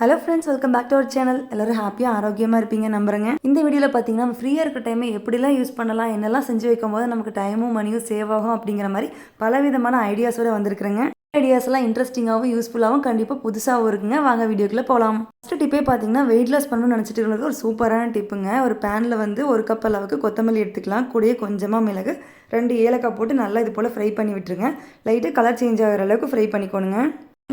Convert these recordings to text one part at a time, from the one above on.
Hello friends welcome back to our channel எல்லோரும் ஹாப்பியாக ஆரோக்கியமாக இருப்பீங்க நம்புறேங்க. இந்த வீடியோவில் பார்த்தீங்கன்னா நம்ம ஃப்ரீயாக இருக்க டைமை எப்படிலாம் யூஸ் பண்ணலாம் என்னெல்லாம் செஞ்சு வைக்கும் போது நமக்கு டைமும் மணியும் சேவ் ஆகும் அப்படிங்கிற மாதிரி பலவிதமான ஐடியாஸோட வந்திருக்கிறேங்க. ஐடியாஸ்லாம் இன்ட்ரெஸ்டிங்காகவும் யூஸ்ஃபுல்லாகவும் கண்டிப்பாக புதுசாகவும் இருக்குங்க. வாங்க வீடியோக்குள்ளே போகலாம் ஃபஸ்ட்டு டிப்பே பார்த்தீங்கன்னா வெயிட் லாஸ் பண்ணணும்னு நினச்சிட்டு இருந்தது ஒரு சூப்பரான டிப்புங்க ஒரு பேனில் வந்து ஒரு கப் அளவுக்கு கொத்தமல்லி எடுத்துக்கலாம். கூடயே கொஞ்சமாக மிளகு ரெண்டு ஏலக்காய் போட்டு நல்லா இது போல் ஃப்ரை பண்ணி விட்டுருங்க. லைட்டாக கலர் சேஞ்ச் ஆகிற அளவுக்கு ஃப்ரை பண்ணிக்கோணுங்க.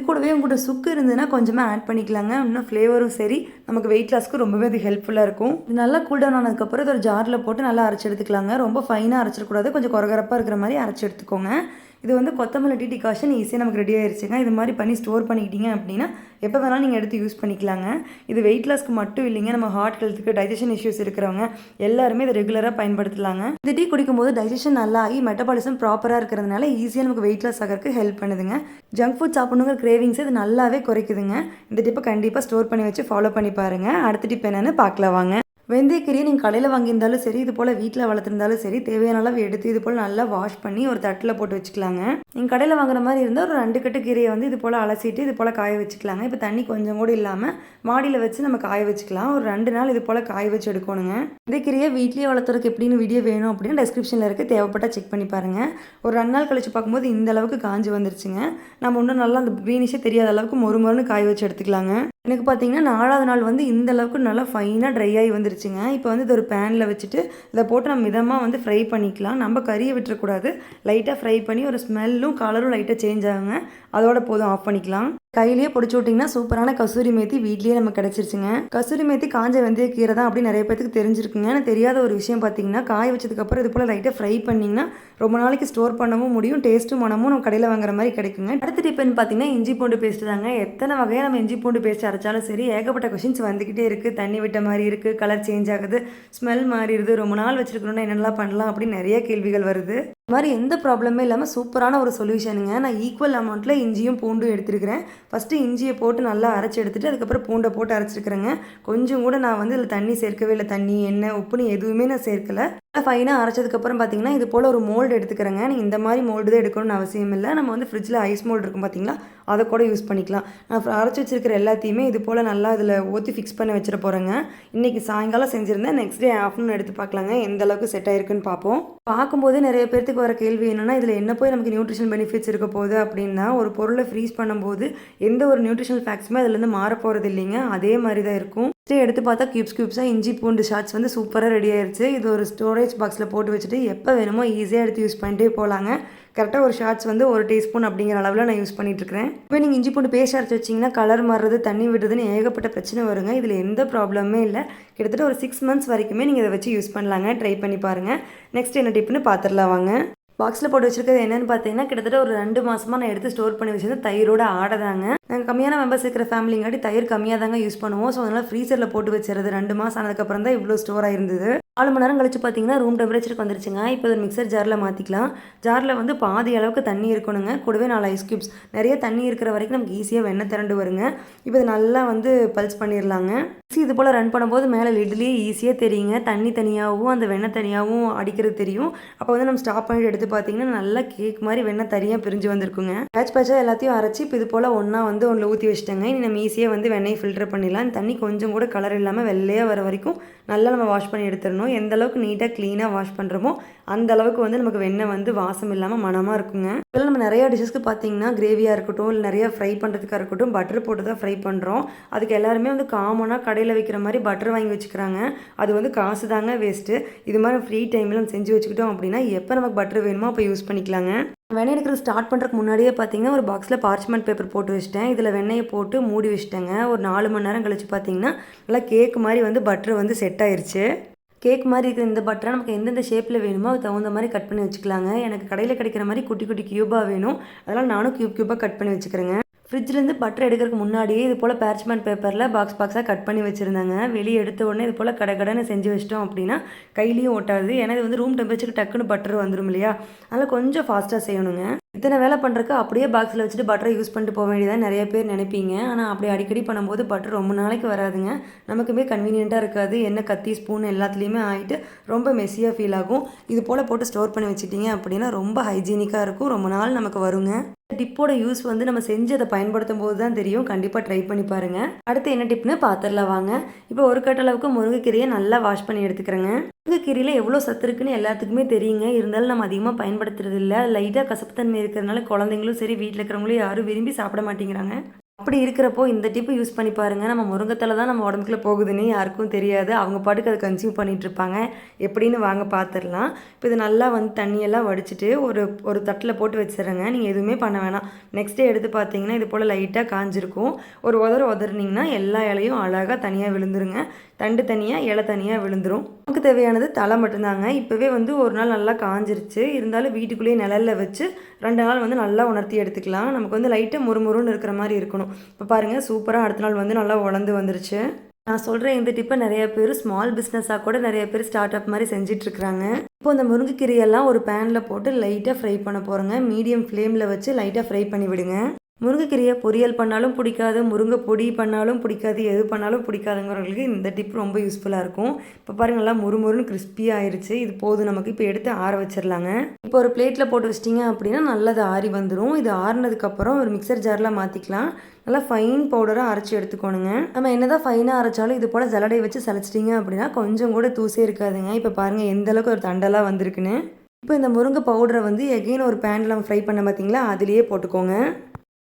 கூடவே உங்கள்கிட்ட சுக்கு இருந்ததுன்னா கொஞ்சமாக ஆட் பண்ணிக்கலாங்க. இன்னும் ஃப்ளேவரும் சரி. நமக்கு வெயிட் லாஸ்க்கு ரொம்பவே அது ஹெல்ப்ஃபுல்லாக இருக்கும். இது நல்லா கூல் டவுன் ஆனதுக்கப்புறம் இது ஒரு ஜாரில் போட்டு நல்லா அரைச்சி எடுத்துக்கலாங்க. ரொம்ப ஃபைனாக அரைச்சிடக்கூடாது. கொஞ்சம் குறகரப்பாக இருக்கிற மாதிரி அரைச்சி எடுத்துக்கோங்க. இது வந்து கொத்தமல்லி டீ டிகாஷன் ஈஸியாக நமக்கு ரெடி ஆயிருச்சுங்க. இது மாதிரி பண்ணி ஸ்டோர் பண்ணிக்கிட்டீங்க அப்படின்னா எப்போ வேணாலும் நீங்கள் எடுத்து யூஸ் பண்ணிக்கலாங்க. இது வெயிட் லாஸ்க்கு மட்டும் இல்லைங்க. நம்ம ஹார்ட் ஹெல்த்துக்கு டைஜஷன் இஷ்யூஸ் இருக்கிறவங்க எல்லாருமே இதை ரெகுலராக பயன்படுத்தலாங்க. இந்த டீ குடிக்கும்போது டைஜஷன் நல்லா ஆகி மெட்டபாலிசம் ப்ராப்பராக இருக்கிறதுனால ஈஸியாக நமக்கு வெயிட் லாஸ் ஆகிறதுக்கு ஹெல்ப் பண்ணுதுங்க. ஜங்க் ஃபுட் சாப்பிடணுங்கிற கிரேவிங்ஸ் இது நல்லாவே குறைக்குதுங்க. இந்த டிப்பை கண்டிப்பாக ஸ்டோர் பண்ணி வச்சு ஃபாலோ பண்ணி பாருங்கள் அடுத்த டிப் என்னென்னு பார்க்கலாம் வாங்க. வெந்தயக்கீரையை நீங்கள் கடையில் வாங்கியிருந்தாலும் சரி இது போல் வீட்டில் வளர்த்துருந்தாலும் சரி தேவையான அளவு எடுத்து இது போல் நல்லா வாஷ் பண்ணி ஒரு தட்டில் போட்டு வச்சுக்கலாங்க. நீங்கள் கடையில் வாங்குற மாதிரி இருந்தால் ஒரு ரெண்டு கட்டு கீரையை வந்து இது போல் அலசிட்டு இது போல் காய வச்சுக்கலாங்க. இப்போ தண்ணி கொஞ்சம் கூட இல்லாமல் மாடியில் வச்சு நம்ம காய வச்சுக்கலாம். ஒரு ரெண்டு நாள் இது போல் காய வச்சு எடுக்கணுங்க. இந்த கீரையை வீட்லேயே வளர்த்துறதுக்கு எப்படின்னு வீடியோ வேணும் அப்படின்னு டெஸ்கிரிப்ஷனில் இருக்க. தேவைப்பட்டால் செக் பண்ணி பாருங்கள் ஒரு ரெண்டு நாள் கழிச்சு பார்க்கும்போது இந்த அளவுக்கு காஞ்சி வந்துருச்சுங்க. நம்ம இன்னும் நல்லா அந்த க்ரீனிஷே தெரியாத அளவுக்கு மொறு மொறுன்னு காய வச்சு எடுத்துக்கலாங்க. எனக்கு பார்த்தீங்கன்னா நாலாவது நாள் வந்து இந்த அளவுக்கு நல்லா ஃபைனாக ட்ரை ஆகி வந்துருச்சுங்க. இப்போ வந்து இது ஒரு பேனில் வச்சுட்டு இதை போட்டு நம்ம மிதமாக வந்து ஃப்ரை பண்ணிக்கலாம். நம்ம கறியை விட்டுறக்கூடாது. லைட்டாக ஃப்ரை பண்ணி ஒரு ஸ்மெல்லும் கலரும் லைட்டாக சேஞ்ச் ஆகுங்க. அதோட போதும் ஆஃப் பண்ணிக்கலாம். கையிலேயே பிடிச்சி விட்டிங்கன்னா சூப்பரான கசூரி மேத்தி வீட்லேயே நம்ம கிடச்சிருச்சுங்க. கசூரி மேத்தி காஞ்ச வெந்தய கீரை தான் அப்படி நிறைய பேத்துக்கு தெரிஞ்சிருக்குங்க. எனக்கு தெரியாத ஒரு விஷயம் பார்த்தீங்கன்னா காய வச்சதுக்கப்புறம் இது போல் லைட்டாக ஃப்ரை பண்ணிங்கன்னா ரொம்ப நாளைக்கு ஸ்டோர் பண்ணவும் முடியும். டேஸ்ட்டும் மனமும் நம்ம கடையில் வாங்குற மாதிரி கிடைக்குங்க. அடுத்த டிப்பன் பார்த்தீங்கன்னா இஞ்சி பூண்டு பேஸ்ட் தாங்க. எத்தனை வகையாக நம்ம இஞ்சி பூண்டு பேஸ்ட் அரைச்சாலும் சரி ஏகப்பட்ட கொஷின்ஸ் வந்துக்கிட்டே இருக்குது தண்ணி விட்ட மாதிரி இருக்குது கலர் சேஞ்ச் ஆகுது ஸ்மெல் மாறிடுது ரொம்ப நாள் வச்சுருக்கணும்னா என்னெல்லாம் பண்ணலாம் அப்படின்னு நிறைய கேள்விகள் வருது. இது மாதிரி எந்த ப்ராப்ளமே இல்லாமல் சூப்பரான ஒரு சொல்யூஷனுங்க நான் ஈக்குவல் அமௌண்ட்டில் இஞ்சியும் பூண்டும் எடுத்துருக்கிறேன். ஃபஸ்ட்டு இஞ்சியை போட்டு நல்லா அரைச்சி எடுத்துகிட்டு அதுக்கப்புறம் பூண்டை போட்டு அரைச்சிருக்கிறேங்க. கொஞ்சம் கூட நான் வந்து இதில் தண்ணி சேர்க்கவே இல்லை. தண்ணி எண்ணெய் உப்புன்னு எதுவுமே நான் சேர்க்கலை. ஃபைனாக அரைச்சதுக்கப்புறம் பார்த்தீங்கன்னா இது போல் ஒரு மோல்டு எடுத்துக்கிறேங்க. நீங்கள் இந்த மாதிரி மோல்டு தான் எடுக்கணும்னு அவசியம் இல்லை. நம்ம வந்து ஃப்ரிட்ஜில் ஐஸ் மோல்டு இருக்கும் பார்த்தீங்களா அதை கூட யூஸ் பண்ணிக்கலாம். நான் அரைச்சி வச்சிருக்கிற எல்லாத்தையுமே இது போல் நல்லா இதில் ஊற்றி ஃபிக்ஸ் பண்ணி வச்சிட போகிறேங்க இன்றைக்கி சாயங்காலம் செஞ்சுருந்தேன். நெக்ஸ்ட் டே ஆஃப்டர்நூன் எடுத்து பார்க்கலாங்க எந்த அளவுக்கு செட் ஆயிருக்குன்னு பார்ப்போம் பார்க்கும்போதே நிறைய பேர்த்துக்கு வர கேள்வி என்னென்னா இதில் என்ன போய் நமக்கு நியூட்ரிஷன் பெனிஃபிட்ஸ் இருக்க போகுது அப்படின்னா ஒரு பொருளை ஃப்ரீஸ் பண்ணும்போது எந்த ஒரு நியூட்ரிஷனல் ஃபேக்ட்ஸுமே அதுலேருந்து மாற போகிறது இல்லைங்க. அதே மாதிரி தான் இருக்கும். சரி எடுத்து பார்த்தா க்யூப்ஸ் கியூப்ஸாக இஞ்சி பூண்டு ஷார்ட்ஸ் வந்து சூப்பராக ரெடி ஆயிருச்சு. இது ஒரு ஸ்டோரேஜ் பாக்ஸில் போட்டு வச்சுட்டு எப்போ வேணுமோ ஈஸியாக எடுத்து யூஸ் பண்ணிட்டே போகலாங்க கரெக்டாக ஒரு ஷார்ட்ஸ் வந்து ஒரு டீஸ்பூன் அப்படிங்கிற அளவில் நான் யூஸ் பண்ணிட்டுருக்கேன் இப்போ நீங்கள் இஞ்சி பூண்டு பேஸ்ட் அரைச்சி வச்சிங்கன்னா கலர் மாறுறது தண்ணி விடுறதுன்னு ஏகப்பட்ட பிரச்சனை வருங்க. இதில் எந்த ப்ராப்ளமே இல்லை. கிட்டத்தட்ட ஒரு சிக்ஸ் மந்த்ஸ் வரைக்குமே நீங்கள் இதை வச்சு யூஸ் பண்ணலாங்க. ட்ரை பண்ணி பாருங்கள் நெக்ஸ்ட் என்ன டிப்னு பார்த்துடலாம் வாங்க. பாக்ஸில் போட்டு வச்சிருக்கிறது என்னென்னு பார்த்தீங்கன்னா கிட்டத்தட்ட ஒரு ரெண்டு மாதமாக நான் எடுத்து ஸ்டோர் பண்ணி வச்சிருந்தேன் தயிரோட ஆடை தாங்க. நாங்கள் கம்மியான மெம்பர்ஸ் இருக்கிற ஃபேமிலிங்காட்டி தயிர் கம்மியாக தாங்க யூஸ் பண்ணுவோம். ஸோ அதனால் ஃப்ரீசரில் போட்டு வச்சுருது ரெண்டு மாதம் ஆனதுக்கப்புறம் தான் இவ்வளோ ஸ்டோர் ஆயிருந்தது. நாலு மணி நேரம் கழிச்சு பார்த்தீங்கன்னா ரூம் டெம்பரேச்சருக்கு வந்துருச்சுங்க. இப்போ ஒரு மிக்சர் ஜாரில் மாற்றிக்கலாம் ஜாரில் வந்து பாதி அளவுக்கு தண்ணி இருக்கணுங்க. கூடவே நாலு ஐஸ் க்யூப்ஸ் நிறைய தண்ணி இருக்கிற வரைக்கும் நமக்கு ஈஸியாக வெண்ணெய் திரண்டு வருங்க. இப்போ இது நல்லா வந்து பல்ஸ் பண்ணிடலாங்க மிக்ஸி இது போல் ரன் பண்ணும்போது மேலே லிட்லேயே ஈஸியாக தெரியுங்க. தண்ணி தனியாகவும் அந்த வெண்ணெய் தனியாகவும் அடிக்கிறது தெரியும். அப்போ வந்து நம்ம ஸ்டாப் பண்ணிட்டு எடுத்து பார்த்தீங்கன்னா நல்லா கேக் மாதிரி வெண்ணெய் தனியாக பிரிஞ்சு வந்திருக்குங்க. பேட்ச் பேட்சாக எல்லாத்தையும் அரைச்சி இப்போ இது போல் ஒன்றா வந்து ஒன்றில் ஊற்றி வச்சுட்டேங்க. இனி நம்ம ஈஸியாக வந்து வெண்ணெய் ஃபில்டர் பண்ணிடலாம். தண்ணி கொஞ்சம் கூட கலர் இல்லாமல் வெள்ளையாக வர வரைக்கும் நல்லா நம்ம வாஷ் பண்ணி எடுத்துடணும். எந்த அளவுக்கு நீட்டாக க்ளீனாக வாஷ் பண்ணுறோமோ அந்த அளவுக்கு வந்து நமக்கு வெண்ணெய் வந்து வாசம் இல்லாமல் மனமாக இருக்குங்க. இதில் நம்ம நிறையா டிஷ்ஷஸ்க்கு பார்த்தீங்கன்னா கிரேவியாக இருக்கட்டும் இல்லை நிறையா ஃப்ரை பண்ணுறதுக்காக இருக்கட்டும் பட்டர் போட்டு தான் ஃப்ரை பண்ணுறோம் அதுக்கு எல்லாருமே வந்து காமனாக கடையில் வைக்கிற மாதிரி பட்டர் வாங்கி வச்சுக்கிறாங்க. அது வந்து காசு தாங்க வேஸ்ட்டு இது மாதிரி ஃப்ரீ டைமில் நம்ம செஞ்சு வச்சுக்கிட்டோம் அப்படின்னா எப்போ நமக்கு பட்டர் வேணுமோ அப்போ யூஸ் பண்ணிக்கலாங்க. வெண்ணெய் எடுக்கிறது ஸ்டார்ட் பண்ணுறதுக்கு முன்னாடியே பார்த்தீங்கன்னா ஒரு பாக்ஸில் பார்ச்மெண்ட் பேப்பர் போட்டு வச்சிட்டேன். இதில் வெண்ணெயை போட்டு மூடி வச்சிட்டேங்க. ஒரு நாலு மணி நேரம் கழிச்சு பார்த்தீங்கன்னா நல்லா கேக் மாதிரி வந்து பட்டர் வந்து செட் ஆயிடுச்சு கேக் மாதிரி இருக்கிற இந்த பட்டரை நமக்கு எந்தெந்த ஷேப்பில் வேணுமோ அதுக்கு தகுந்த மாதிரி கட் பண்ணி வச்சுக்கலாங்க. எனக்கு கடையில் கிடைக்கிற மாதிரி குட்டி குட்டி க்யூபாக வேணும். அதெல்லாம் நானும் க்யூப் க்யூபாக கட் பண்ணி வச்சுக்கிறேங்க. ஃப்ரிட்ஜ்லேருந்து பட்டர் எடுக்கிறதுக்கு முன்னாடியே இது போல் பேர்ச்மெண்ட் பேப்பரில் பாக்ஸ் பாக்ஸாக கட் பண்ணி வச்சுருந்தாங்க. வெளியே எடுத்த உடனே இது போல் கடை கடைன்னு செஞ்சு வச்சிட்டோம் அப்படின்னா கையிலையும் ஓட்டாது ஏன்னா இது வந்து ரூம் டெம்பரேச்சருக்கு டக்குன்னு பட்டர் வந்துடும் இல்லையா? அதனால் கொஞ்சம் ஃபாஸ்ட்டாக செய்யணுங்க. இத்தனை வேலை பண்ணுறக்கு அப்படியே பாக்ஸில் வச்சுட்டு பட்டரை யூஸ் பண்ணிட்டு போக வேண்டியதாக நிறைய பேர் நினைப்பீங்க. ஆனால் அப்படி அடிக்கடி பண்ணும்போது பட்டர் ரொம்ப நாளைக்கு வராதுங்க. நமக்குமே கன்வீனியண்ட்டாக இருக்காது. என்ன கத்தி ஸ்பூன் எல்லாத்துலேயுமே ஆகிட்டு ரொம்ப மெஸ்ஸியாக ஃபீல் ஆகும். இது போல் போட்டு ஸ்டோர் பண்ணி வச்சுட்டிங்க அப்படின்னா ரொம்ப ஹைஜீனிக்காக இருக்கும். ரொம்ப நாள் நமக்கு வருங்க. டிப்போட யூஸ் வந்து நம்ம செஞ்சு அதை பயன்படுத்தும் போது தான் தெரியும். கண்டிப்பாக ட்ரை பண்ணி பாருங்கள் அடுத்து என்ன டிப்னு பாத்திரலாம் வாங்க. இப்போ ஒரு கட்டளவுக்கு முருங்கைக்கீரையை நல்லா வாஷ் பண்ணி எடுத்துக்கிறேங்க. முருங்கைக்கீரையில் எவ்வளோ சத்து இருக்குன்னு எல்லாத்துக்குமே தெரியுங்க. இருந்தாலும் நம்ம அதிகமாக பயன்படுத்துறது இல்லை. லைட்டாக கசப்புத்தன்மை இருக்கிறதுனால குழந்தைங்களும் சரி வீட்டில் இருக்கிறவங்களும் யாரும் விரும்பி சாப்பிட மாட்டேங்கிறாங்க. அப்படி இருக்கிறப்போ இந்த டிப்பு யூஸ் பண்ணி பாருங்கள் நம்ம முருங்கத்தில் தான் நம்ம உடம்புக்குள்ள போகுதுன்னு யாருக்கும் தெரியாது. அவங்க பாட்டுக்கு அதை கன்சியூம் பண்ணிகிட்டு இருப்பாங்க. எப்படின்னு வாங்க பார்த்துடலாம் இப்போ இது நல்லா வந்து தண்ணியெல்லாம் வடிச்சிட்டு ஒரு ஒரு தட்டில் போட்டு வச்சிடுறேங்க. நீங்கள் எதுவுமே பண்ண வேணாம். நெக்ஸ்ட் டே எடுத்து பார்த்தீங்கன்னா இது போல் லைட்டாக காஞ்சிருக்கும். ஒரு உதற உதறினீங்கன்னா எல்லா இலையும் அழகாக தனியாக விழுந்துருங்க. தண்டு தனியாக இலை தனியாக விழுந்துரும். நமக்கு தேவையானது தலை மட்டும்தாங்க. இப்போவே வந்து ஒரு நாள் நல்லா காஞ்சிருச்சு. இருந்தாலும் வீட்டுக்குள்ளேயே நிழலில் வச்சு ரெண்டு நாள் வந்து நல்லா உணர்த்தி எடுத்துக்கலாம். நமக்கு வந்து லைட்டாக முறுமுறுன்னு இருக்கிற மாதிரி இருக்கணும். இப்போ பாருங்கள் சூப்பராக அடுத்த நாள் வந்து நல்லா உழந்து வந்துருச்சு. நான் சொல்கிற இந்த டிப்பை நிறைய பேர் ஸ்மால் பிஸ்னஸாக கூட நிறைய பேர் ஸ்டார்ட் அப் மாதிரி செஞ்சிட்ருக்குறாங்க. இப்போ இந்த முருங்கைக்கீரையெல்லாம் ஒரு பேனில் போட்டு லைட்டாக ஃப்ரை பண்ண போகிறோங்க மீடியம் ஃப்ளேமில் வச்சு லைட்டாக ஃப்ரை பண்ணி விடுங்க. முருங்கைக்கீரையை பொரியல் பண்ணாலும் பிடிக்காது முருங்கை பொடி பண்ணாலும் பிடிக்காது எது பண்ணாலும் பிடிக்காதுங்கிறவங்களுக்கு இந்த டிப் ரொம்ப யூஸ்ஃபுல்லாக இருக்கும். இப்போ பாருங்கள் நல்லா முறுமுறுன்னு கிறிஸ்பியாக ஆயிடுச்சு இது போதும் நமக்கு இப்போ எடுத்து ஆற வச்சிடலாங்க. இப்போ ஒரு பிளேட்டில் போட்டு வச்சிட்டிங்க அப்படின்னா நல்லது ஆறி வந்துடும் இது ஆறினதுக்கப்புறம் ஒரு மிக்சர் ஜாரில் மாற்றிக்கலாம் நல்லா ஃபைன் பவுடராக அரைச்சி எடுத்துக்கோணுங்க. நம்ம என்னதான் ஃபைனாக அரைச்சாலும் இது போல் ஜலடையை வச்சு சலிச்சிட்டிங்க அப்படின்னா கொஞ்சம் கூட தூசே இருக்காதுங்க. இப்போ பாருங்கள் எந்தளவுக்கு ஒரு தண்டலாக வந்திருக்குன்னு. இப்போ இந்த முருங்கை பவுடரை வந்து எகெயின் ஒரு பேனில் நம்ம ஃப்ரை பண்ண பார்த்தீங்களா அதுலேயே போட்டுக்கோங்க.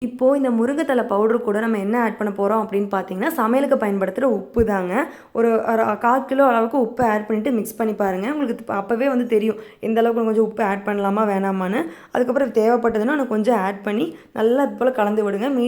இப்போது இந்த முருங்கைத்தலை பவுடர் கூட நம்ம என்ன ஆட் பண்ண போகிறோம் அப்படின்னு பார்த்தீங்கன்னா சமையலுக்கு பயன்படுத்துகிற உப்பு தாங்க. ஒரு கால் கிலோ அளவுக்கு உப்பு ஆட் பண்ணிவிட்டு மிக்ஸ் பண்ணி பாருங்கள் உங்களுக்கு அப்போவே வந்து தெரியும் எந்த அளவுக்கு கொஞ்சம் உப்பு ஆட் பண்ணலாமா வேணாமான்னு. அதுக்கப்புறம் தேவைப்பட்டதுன்னா நான் கொஞ்சம் ஆட் பண்ணி நல்லா இது போல் கலந்து விடுங்க. மீ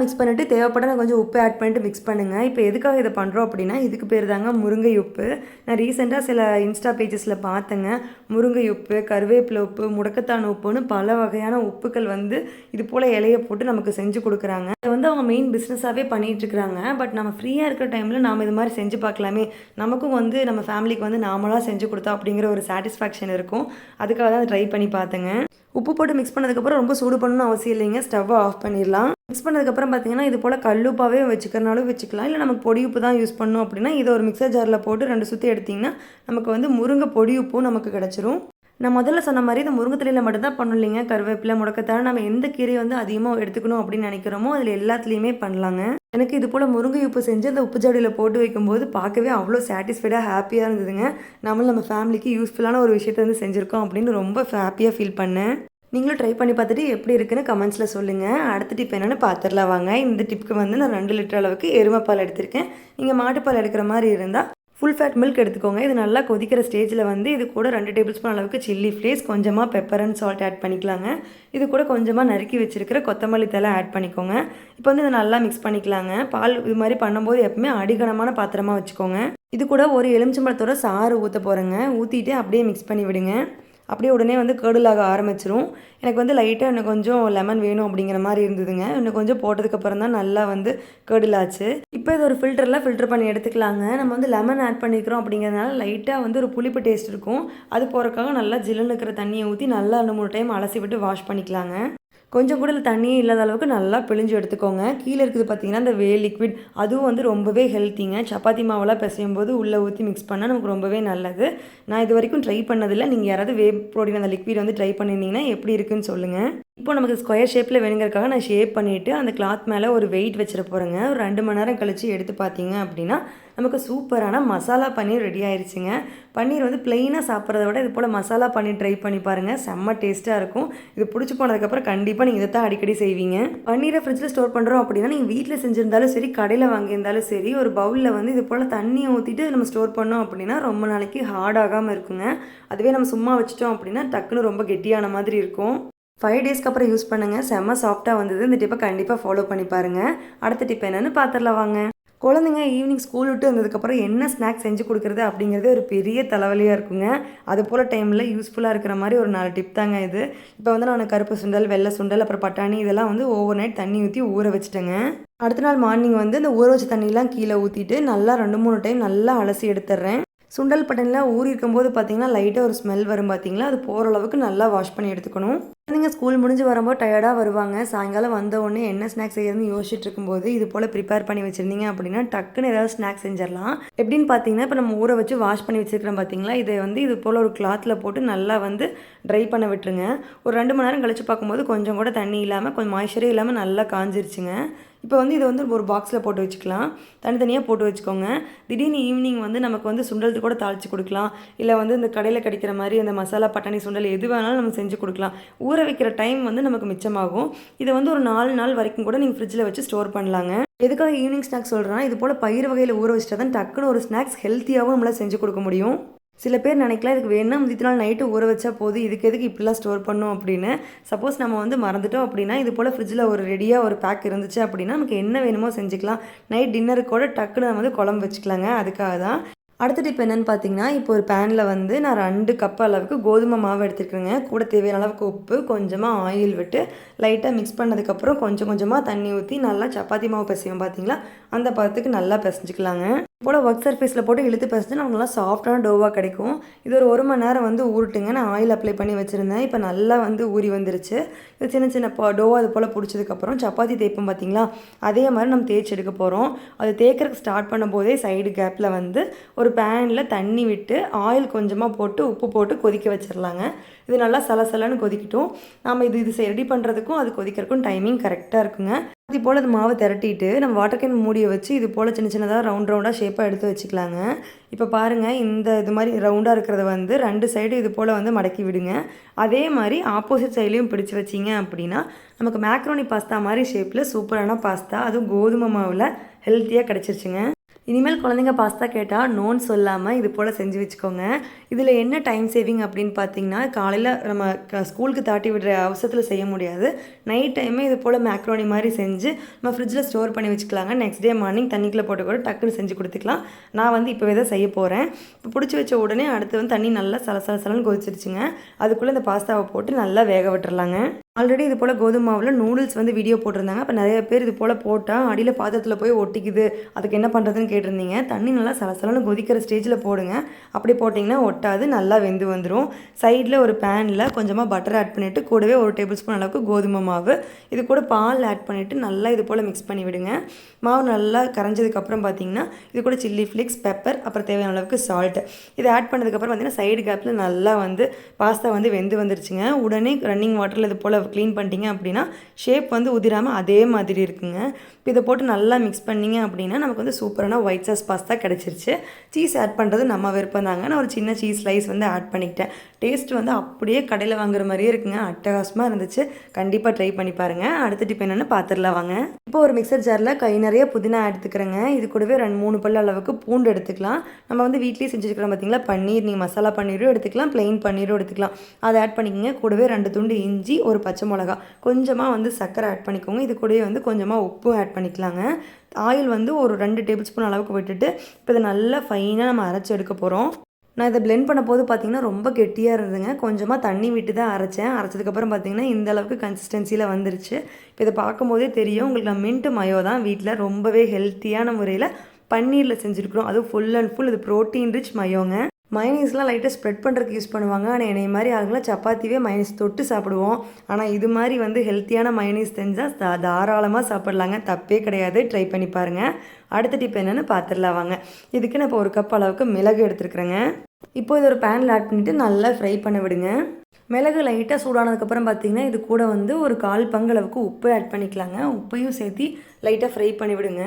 மிக்ஸ் பண்ணிவிட்டு தேவைப்பட்ட கொஞ்சம் உப்பு ஆட் பண்ணிட்டு மிக்ஸ் பண்ணுங்கள் இப்போ எதுக்காக இதை பண்ணுறோம் அப்படின்னா இதுக்கு பேர் தாங்க முருங்கை உப்பு. நான் ரீசெண்டாக சில இன்ஸ்டா பேஜஸில் பார்த்தேங்க. முருங்கை உப்பு கருவேப்பிலை உப்பு முடக்கத்தான் உப்புன்னு பல வகையான உப்புக்கள் வந்து இது போல் இலைய போட்டு நமக்கு செஞ்சு கொடுக்குறாங்க. அதை வந்து அவங்க மெயின் பிஸ்னஸாகவே பண்ணிகிட்ருக்குறாங்க பட் நம்ம ஃப்ரீயாக இருக்கிற டைமில் நாம் இது மாதிரி செஞ்சு பார்க்கலாமே. நமக்கும் வந்து நம்ம ஃபேமிலிக்கு வந்து நாமளாக செஞ்சு கொடுத்தா அப்படிங்கிற ஒரு சாட்டிஸ்ஃபேக்ஷன் இருக்கும். அதுக்காக தான் ட்ரை பண்ணி பார்த்தேங்க. உப்பு போட்டு மிக்ஸ் பண்ணதுக்கப்புறம் ரொம்ப சூடு பண்ணணும்னு அவசியம் இல்லைங்க. ஸ்டவ்வை ஆஃப் பண்ணிடலாம். மிக்ஸ் பண்ணதுக்கப்புறம் பார்த்தீங்கன்னா இது போல் கல்லுப்பாவே வச்சுக்கிறனாலும் வச்சுக்கலாம். இல்லை நமக்கு பொடி உப்பு தான் யூஸ் பண்ணணும் அப்படின்னா இதை ஒரு மிக்சர் ஜாரில் போட்டு ரெண்டு சுற்றி எடுத்திங்கன்னா நமக்கு வந்து முருங்கை பொடி உப்பும் நமக்கு கிடச்சிரும். நான் முதல்ல சொன்ன மாதிரி இந்த முருங்கைத்தலையில் மட்டும்தான் பண்ணணும் இல்லைங்க. கருவேப்பிலை முடக்கத்தால் நம்ம எந்த கீரையை வந்து அதிகமாக எடுத்துக்கணும் அப்படின்னு நினைக்கிறோமோ அதில் எல்லாத்துலேயுமே பண்ணலாங்க. எனக்கு இது போல் முருங்கை உப்பு செஞ்சு அந்த உப்பு ஜாடியில் போட்டு வைக்கும்போது பார்க்கவே அவ்வளோ சாட்டிஸ்ஃபைடாக ஹாப்பியாக இருந்ததுங்க. நம்மளும் நம்ம ஃபேமிலிக்கு யூஸ்ஃபுல்லான ஒரு விஷயத்தை வந்து செஞ்சுருக்கோம் அப்படின்னு ரொம்ப ஹாப்பியாக ஃபீல் பண்ணேன். நீங்களும் ட்ரை பண்ணி பார்த்துட்டு எப்படி இருக்குன்னு கமெண்ட்ஸில் சொல்லுங்கள் அடுத்த டிப் என்னென்னு பார்த்துடலாம் வாங்க. இந்த டிப்புக்கு வந்து நான் ரெண்டு லிட்டர் அளவுக்கு எருமைப்பால் எடுத்திருக்கேன். நீங்கள் மாட்டுப்பால் எடுக்கிற மாதிரி இருந்தால் ஃபுல் ஃபேட் மில்க் எடுத்துக்கோங்க. இது நல்லா கொதிக்கிற ஸ்டேஜில் வந்து இது கூட ரெண்டு டேபிள் ஸ்பூன் அளவுக்கு சில்லி ஃப்ளேஸ் கொஞ்சமாக பெப்பர் அண்ட் சால்ட் ஆட் பண்ணிக்கலாங்க. இது கூட கொஞ்சமாக நறுக்கி வச்சிருக்கிற கொத்தமல்லி தலை ஆட் பண்ணிக்கோங்க. இப்போ வந்து இதை நல்லா மிக்ஸ் பண்ணிக்கலாங்க. பால் இது மாதிரி பண்ணும்போது எப்பவுமே அடிகனமான பாத்திரமாக வச்சுக்கோங்க. இது கூட ஒரு எலுமிச்சம்பழத்தோட சாறு ஊற்ற போகிறேங்க ஊற்றிட்டு அப்படியே மிக்ஸ் பண்ணி விடுங்க. அப்படியே உடனே வந்து கேடுலாக ஆரம்பிச்சிரும். எனக்கு வந்து லைட்டாக இன்னும் கொஞ்சம் லெமன் வேணும் அப்படிங்கிற மாதிரி இருந்ததுங்க. இன்னும் கொஞ்சம் போட்டதுக்கப்புறம் தான் நல்லா வந்து கேடுலாச்சு. இப்போ இது ஒரு ஃபில்டரில் ஃபில்டர் பண்ணி எடுத்துக்கலாங்க. நம்ம வந்து லெமன் ஆட் பண்ணிக்கிறோம் அப்படிங்கிறதுனால லைட்டாக வந்து ஒரு புளிப்பு டேஸ்ட் இருக்கும். அது போகிறக்காக நல்லா ஜில்லுன்னு இருக்கிற தண்ணியை ஊற்றி நல்லா ரெண்டு மூணு டைம் அலசி விட்டு வாஷ் பண்ணிக்கலாங்க. கொஞ்சம் கூட தண்ணியே இல்லாத அளவுக்கு நல்லா பிழிஞ்சு எடுத்துக்கோங்க. கீழே இருக்குது பார்த்தீங்கன்னா அந்த வே லிக்விட் அதுவும் வந்து ரொம்பவே ஹெல்த்திங்க சப்பாத்தி மாவெல்லாம் பிசையும் போது உள்ளே ஊற்றி மிக்ஸ் பண்ணால் நமக்கு ரொம்பவே நல்லது. நான் இது வரைக்கும் ட்ரை பண்ணதில்லை. நீங்கள் யாராவது வே ப்ரோட்டீன் அந்த லிக்விட் வந்து ட்ரை பண்ணியிருந்தீங்கன்னா எப்படி இருக்குன்னு சொல்லுங்கள் இப்போ நமக்கு ஸ்கொயர் ஷேப்பில் வேணுங்கிறக்காக நான் ஷேப் பண்ணிவிட்டு அந்த கிளாத் மேலே ஒரு வெயிட் வச்சிட போகிறேங்க ஒரு ரெண்டு மணி நேரம் கழித்து எடுத்து பார்த்தீங்க அப்படின்னா நமக்கு சூப்பரான மசாலா பன்னீர் ரெடி ஆயிடுச்சுங்க பன்னீர் வந்து பிளெயினாக சாப்பிட்றத விட இது போல் மசாலா பன்னீர் ட்ரை பண்ணி பாருங்கள் செம்ம டேஸ்ட்டாக இருக்கும். இது பிடிச்சி போனதுக்கப்புறம் கண்டிப்பாக நீங்கள் இதை தான் அடிக்கடி செய்வீங்க. பன்னீரை ஃப்ரிட்ஜில் ஸ்டோர் பண்ணுறோம் அப்படின்னா நீங்கள் வீட்டில் செஞ்சுருந்தாலும் சரி கடையில் வாங்கியிருந்தாலும் சரி ஒரு பவுலில் வந்து இது போல் தண்ணியை ஊற்றிட்டு நம்ம ஸ்டோர் பண்ணோம் அப்படின்னா ரொம்ப நாளைக்கு ஹார்ட் ஆகாமல் இருக்குங்க. அதுவே நம்ம சும்மா வச்சிட்டோம் அப்படின்னா டக்குன்னு ரொம்ப கெட்டியான மாதிரி இருக்கும். ஃபைவ் டேஸ்க்கு அப்புறம் யூஸ் பண்ணுங்கள் செம்ம சாஃப்டாக வந்தது. இந்த டிப்பை கண்டிப்பாக ஃபாலோ பண்ணி பாருங்கள் அடுத்த டிப் என்னென்னு பார்த்துடலாம் வாங்க. குழந்தைங்க ஈவினிங் ஸ்கூல் விட்டு வந்ததுக்கப்புறம் என்ன ஸ்நாக்ஸ் செஞ்சு கொடுக்குறது அப்படிங்கிறது ஒரு பெரிய தலைவலியாக இருக்குங்க. அது போல் டைமில் யூஸ்ஃபுல்லாக இருக்கிற மாதிரி ஒரு நாலு டிப் தாங்க இது. இப்போ வந்து நான் கருப்பு சுண்டல் வெள்ளை சுண்டல் அப்புறம் பட்டாணி இதெல்லாம் வந்து ஓவர் நைட் தண்ணி ஊற்றி ஊற வச்சுட்டேங்க. அடுத்த நாள் மார்னிங் வந்து இந்த ஊற வச்ச தண்ணியெலாம் கீழே ஊற்றிட்டு நல்லா ரெண்டு மூணு டைம் நல்லா அலசி எடுத்துட்றேன். சுண்டல் பட்டனில் ஊறி இருக்கும்போது பார்த்தீங்கன்னா லைட்டாக ஒரு ஸ்மெல் வரும் பார்த்தீங்களா அது போகிற அளவுக்கு நல்லா வாஷ் பண்ணி எடுத்துக்கணும். குழந்தைங்க ஸ்கூல் முடிஞ்சு வரும்போது டயர்டாக வருவாங்க. சாயங்காலம் வந்த உடனே என்ன ஸ்நாக்ஸ் செய்யறதுன்னு யோசிச்சுட்டு இருக்கும்போது இது போல் ப்ரிப்பேர் பண்ணி வச்சுருந்தீங்க அப்படின்னா டக்குன்னு ஏதாவது ஸ்நாக்ஸ் செஞ்சிடலாம். எப்படின்னு பார்த்தீங்கன்னா இப்போ நம்ம ஊற வச்சு வாஷ் பண்ணி வச்சுருக்கிறோம் பார்த்தீங்களா இதை வந்து இது போல் ஒரு கிளாத்தில் போட்டு நல்லா வந்து ட்ரை பண்ண விட்டுருங்க. ஒரு ரெண்டு மணி நேரம் கழிச்சு பார்க்கும்போது கொஞ்சம் கூட தண்ணி இல்லாமல் கொஞ்சம் மாய்ச்சரே இல்லாமல் நல்லா காஞ்சிருச்சுங்க. இப்போ வந்து இதை வந்து ஒரு பாக்ஸில் போட்டு வச்சுக்கலாம். தனித்தனியாக போட்டு வச்சுக்கோங்க. திடீர்னு ஈவினிங் வந்து நமக்கு வந்து சுண்டல் கூட தாளித்து கொடுக்கலாம். இல்லை வந்து இந்த கடையில் கிடைக்கிற மாதிரி அந்த மசாலா பட்டாணி சுண்டல் எது வேணாலும் நம்ம செஞ்சு கொடுக்கலாம். ஊற வைக்கிற டைம் வந்து நமக்கு மிச்சமாகும். இதை வந்து ஒரு நாலு நாள் வரைக்கும் கூட நீங்கள் ஃப்ரிட்ஜில் வச்சு ஸ்டோர் பண்ணலாங்க. எதுக்காக ஈவினிங் ஸ்நாக்ஸ் சொல்கிறேன்னா இது போல் பயிர் வகையில் ஊற வச்சுட்டா தான் டக்குன்னு ஒரு ஸ்நாக்ஸ் ஹெல்த்தியாகவும் நம்மளால் செஞ்சு கொடுக்க முடியும். சில பேர் நினைக்கலாம் இதுக்கு வேணும்னா முந்தித்த நாள் நைட்டு ஊற வச்சா போதும் இதுக்கு எதுக்கு இப்படிலாம் ஸ்டோர் பண்ணும் அப்படின்னு. சப்போஸ் நம்ம வந்து மறந்துட்டோம் அப்படின்னா இது போல் ஃப்ரிட்ஜில் ஒரு ரெடியாக ஒரு பேக் இருந்துச்சு அப்படின்னா நமக்கு என்ன வேணுமோ செஞ்சுக்கலாம். நைட் டின்னருக்கு கூட டக்குன்னு நம்ம வந்து குழம்பு வச்சுக்கலாங்க அதுக்காக தான். அடுத்த டிப் என்னென்னு பார்த்தீங்கன்னா இப்போ ஒரு பேனில் வந்து நான் ரெண்டு கப் அளவுக்கு கோதுமை மாவு எடுத்துருக்கேங்க. கூட தேவையான அளவுக்கு உப்பு கொஞ்சமாக ஆயில் விட்டு லைட்டாக மிக்ஸ் பண்ணதுக்கப்புறம் கொஞ்சம் கொஞ்சமாக தண்ணி ஊற்றி நல்லா சப்பாத்தி மாவு பிசையும் பார்த்தீங்களா அந்த பதத்துக்கு நல்லா பிசைஞ்சிக்கலாங்க. போல் ஒர்க் சர்ஃபேஸில் போட்டு இழுத்து பிசைஞ்சு நமக்கு நல்லா சாஃப்டான டோவாக கிடைக்கும். இது ஒரு ஒரு மணி நேரம் வந்து ஊருட்டுங்க நான் ஆயில் அப்ளை பண்ணி வச்சுருந்தேன். இப்போ நல்லா வந்து ஊறி வந்துருச்சு. இது சின்ன சின்ன டோவா அது போல் பிடிச்சதுக்கப்புறம் சப்பாத்தி தேய்ப்போம் பார்த்தீங்களா அதே மாதிரி நம்ம தேய்ச்சி எடுக்க போகிறோம் அது தேய்க்கறக்கு ஸ்டார்ட் பண்ணும்போதே சைடு கேப்பில் வந்து ஒரு பேனில் தண்ணி விட்டு ஆயில் கொஞ்சமாக போட்டு உப்பு போட்டு கொதிக்க வச்சிடலாங்க இது நல்லா சலசலன்னு கொதிக்கட்டும். நம்ம இது இது ரெடி பண்ணுறதுக்கும் அது கொதிக்கிறதுக்கும் டைமிங் கரெக்டாக இருக்குங்க. இது போல் அது மாவை திரட்டிட்டு நம்ம வாட்டர் கேன் மூடியை வச்சு இது போல் சின்ன சின்னதாக ரவுண்ட் ரவுண்டாக ஷேப்பாக எடுத்து வச்சுக்கலாங்க. இப்போ பாருங்கள் இந்த இது மாதிரி ரவுண்டாக இருக்கிறத வந்து ரெண்டு சைடு இது போல் வந்து மடக்கி விடுங்க. அதே மாதிரி ஆப்போசிட் சைட்லேயும் பிடிச்சி வச்சிங்க அப்படின்னா நமக்கு மேக்ரோனி பாஸ்தா மாதிரி ஷேப்பில் சூப்பரான பாஸ்தா அதுவும் கோதுமை மாவில் ஹெல்த்தியாக கிடச்சிருச்சுங்க. இனிமேல் குழந்தைங்க பாஸ்தா கேட்டால் நோன் சொல்லாமல் இது போல் செஞ்சு வச்சுக்கோங்க. இதில் என்ன டைம் சேவிங் அப்படின்னு பார்த்தீங்கன்னா காலையில் நம்ம க- ஸ்கூலுக்கு தாட்டி விடுற அவசரத்தில் செய்ய முடியாது. நைட் டைமே இது போல் மேக்ரோனி மாதிரி செஞ்சு நம்ம ஃப்ரிட்ஜில் ஸ்டோர் பண்ணி வச்சுக்கலாங்க. நெக்ஸ்ட் டே மார்னிங் தண்ணிக்குள்ளே போட்டு கூட டக்குன்னு செஞ்சு கொடுத்துக்கலாம். நான் வந்து இப்போவே தான் செய்ய போகிறேன் இப்போ பிடிச்சி வச்ச உடனே அடுத்து வந்து தண்ணி நல்லா சல சல கொதிச்சிருச்சுங்க. அதுக்குள்ளே இந்த பாஸ்தாவை போட்டு நல்லா வேக விட்டுறலாங்க. ஆல்ரெடி இது போல் கோதுமை மாவில் நூடுல்ஸ் வந்து வீடியோ போட்டிருந்தாங்க. அப்போ நிறைய பேர் இது போல் போட்டால் அடியில் பாத்திரத்தில் போய் ஒட்டிக்குது. அதுக்கு என்ன பண்ணுறதுன்னு கேட்டிருந்தீங்க. தண்ணி நல்லா சலசலன்னு கொதிக்கிற ஸ்டேஜில் போடுங்க. அப்படி போட்டிங்கன்னா ஒட்டாது நல்லா வெந்து வந்துடும் சைடில் ஒரு பேனில் கொஞ்சமாக பட்டர் ஆட் பண்ணிவிட்டு கூடவே ஒரு டேபிள் ஸ்பூன் அளவுக்கு கோதுமை மாவு. இது கூட பால் ஆட் பண்ணிவிட்டு நல்லா இது போல் மிக்ஸ் பண்ணி விடுங்க. மாவு நல்லா கரைஞ்சதுக்கப்புறம் பார்த்தீங்கன்னா இது கூட சில்லி ஃப்ளிக்ஸ் பெப்பர் அப்புறம் தேவையான அளவுக்கு சால்ட் இதை ஆட் பண்ணதுக்கப்புறம் பார்த்தீங்கன்னா சைடு கேப்பில் நல்லா வந்து பாஸ்தா வந்து வெந்து வந்துருச்சுங்க. உடனே ரன்னிங் வாட்டரில் இது போல் க்ளீன் பண்ணிட்டீங்க அப்படின்னா ஷேப் வந்து உதிராமல் அதே மாதிரி இருக்குங்க. இப்போ இதை போட்டு நல்லா மிக்ஸ் பண்ணிங்க அப்படின்னா நமக்கு வந்து சூப்பரான ஒயிட் சாஸ் பாஸ்தா கிடச்சிருச்சு. சீஸ் ஆட் பண்ணுறது நம்ம விருப்பம் தாங்க. நான் ஒரு சின்ன சீஸ் ஸ்லைஸ் வந்து ஆட் பண்ணிக்கிட்டேன். டேஸ்ட் வந்து அப்படியே கடையில் வாங்குற மாதிரியே இருக்குங்க. அட்டகாசமாக இருந்துச்சு. கண்டிப்பாக ட்ரை பண்ணி பாருங்கள் அடுத்த டிப் என்னென்னு பார்த்துடலாம் வாங்க. இப்போ ஒரு மிக்சர் ஜாரில் கை நிறைய புதினா எடுத்துக்கிறேங்க. இது கூடவே ரெண்டு மூணு பல் அளவுக்கு பூண்டு எடுத்துக்கலாம். நம்ம வந்து வீட்லேயே செஞ்சுருக்கிறோம் பார்த்தீங்களா பன்னீர் நீங்கள் மசாலா பன்னீரும் எடுத்துக்கலாம். பிளெயின் பன்னீரும் எடுத்துக்கலாம். அதை ஆட் பண்ணிக்கோங்க. கூடவே ரெண்டு துண்டு இஞ்சி ஒரு பச்சை மிளகா கொஞ்சமாக வந்து சர்க்கரை ஆட் பண்ணிக்கோங்க. இது கூடவே வந்து கொஞ்சமாக உப்பும் ஆட் பண்ணிக்கலாங்க. ஆயில் வந்து ஒரு ரெண்டு டேபிள் ஸ்பூன் அளவுக்கு விட்டுட்டு இப்போ இதை நல்லா ஃபைனாக நம்ம அரைச்சி எடுக்க போகிறோம் நான் இதை பிளெண்ட் பண்ண போது பார்த்தீங்கன்னா ரொம்ப கெட்டியாக இருந்ததுங்க. கொஞ்சமாக தண்ணி விட்டு தான் அரைச்சேன். அரைச்சதுக்கப்புறம் பார்த்தீங்கன்னா இந்த அளவுக்கு கன்சிஸ்டன்சியில் வந்துருச்சு. இப்போ இதை பார்க்கும்போதே தெரியும். உங்களுக்கு நான் மின்ட் மயோ தான் வீட்டில் ரொம்பவே ஹெல்த்தியான முறையில் பன்னீரில் செஞ்சுருக்குறோம். அதுவும் ஃபுல் அண்ட் ஃபுல் இது ப்ரோட்டீன் ரிச் மயோங்க மைனீஸ்லாம் லைட்டாக ஸ்ப்ரெட் பண்ணுறதுக்கு யூஸ் பண்ணுவாங்க. ஆனால் என்னை மாதிரி ஆளுங்களாம் சப்பாத்திவே மைனீஸ் தொட்டு சாப்பிடுவோம். ஆனால் இது மாதிரி வந்து ஹெல்த்தியான மைனீஸ் செஞ்சால் தா தாராளமாக சாப்பிட்லாங்க. தப்பே கிடையாது. ட்ரை பண்ணி பாருங்கள் அடுத்த டிப் என்னென்னு பார்த்துடலாம் வாங்க. இதுக்கு நான் இப்போ ஒரு கப் அளவுக்கு மிளகு எடுத்துருக்குறேங்க. இப்போ இது ஒரு பேனில் ஆட் பண்ணிவிட்டு நல்லா ஃப்ரை பண்ண விடுங்க. மிளகு லைட்டாக சூடானதுக்கப்புறம் பார்த்தீங்கன்னா இது கூட வந்து ஒரு கால் பங்கு அளவுக்கு உப்பு ஆட் பண்ணிக்கலாங்க. உப்பையும் சேர்த்து லைட்டாக ஃப்ரை பண்ணி விடுங்க.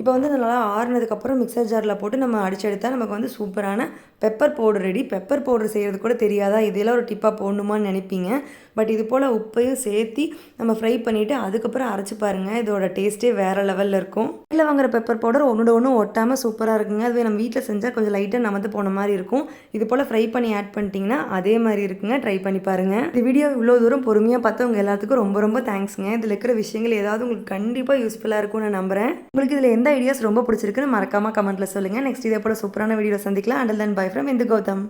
இப்போ வந்து நல்லா ஆறுனதுக்கப்புறம் மிக்சர் ஜாரில் போட்டு நம்ம அடிச்சு எடுத்தால் நமக்கு வந்து சூப்பரான pepper powder ready. Pepper powder செய்கிறது கூட தெரியாதா? இதெல்லாம் ஒரு டிப்பாக போடணுமான்னு நினைப்பீங்க. பட் இது போல் உப்பையும் சேர்த்து நம்ம ஃப்ரை பண்ணிவிட்டு அதுக்கப்புறம் அரைச்சி பாருங்கள் இதோட டேஸ்ட்டே வேறு லெவலில் இருக்கும். வீட்டில் வாங்குற பெப்பர் பவுடர் ஒன்றோட ஒன்று ஒட்டாமல் சூப்பராக இருக்குங்க. அதுவே நம்ம வீட்டில் செஞ்சால் கொஞ்சம் லைட்டாக நமந்து போன மாதிரி இருக்கும். இது போல் ஃப்ரை பண்ணி ஆட் பண்ணிட்டீங்கன்னா அதே மாதிரி இருக்குங்க. ட்ரை பண்ணி பாருங்கள் இந்த வீடியோ இவ்வளோ தூரம் பொறுமையாக பார்த்தவங்க எல்லாத்துக்கும் ரொம்ப ரொம்ப தேங்க்ஸுங்க இதில் இருக்கிற விஷயங்கள் ஏதாவது உங்களுக்கு கண்டிப்பாக யூஸ்ஃபுல்லாக இருக்கும்னு நான் நம்புறேன். உங்களுக்கு இதில் எந்த ஐடியாஸ் ரொம்ப பிடிச்சிருக்குன்னு மறக்காமல் கமெண்ட்டில் சொல்லுங்கள் நெக்ஸ்ட் இதே போல் சூப்பரான வீடியோ சந்திக்கலாம். Until then bye from Indhu Gautham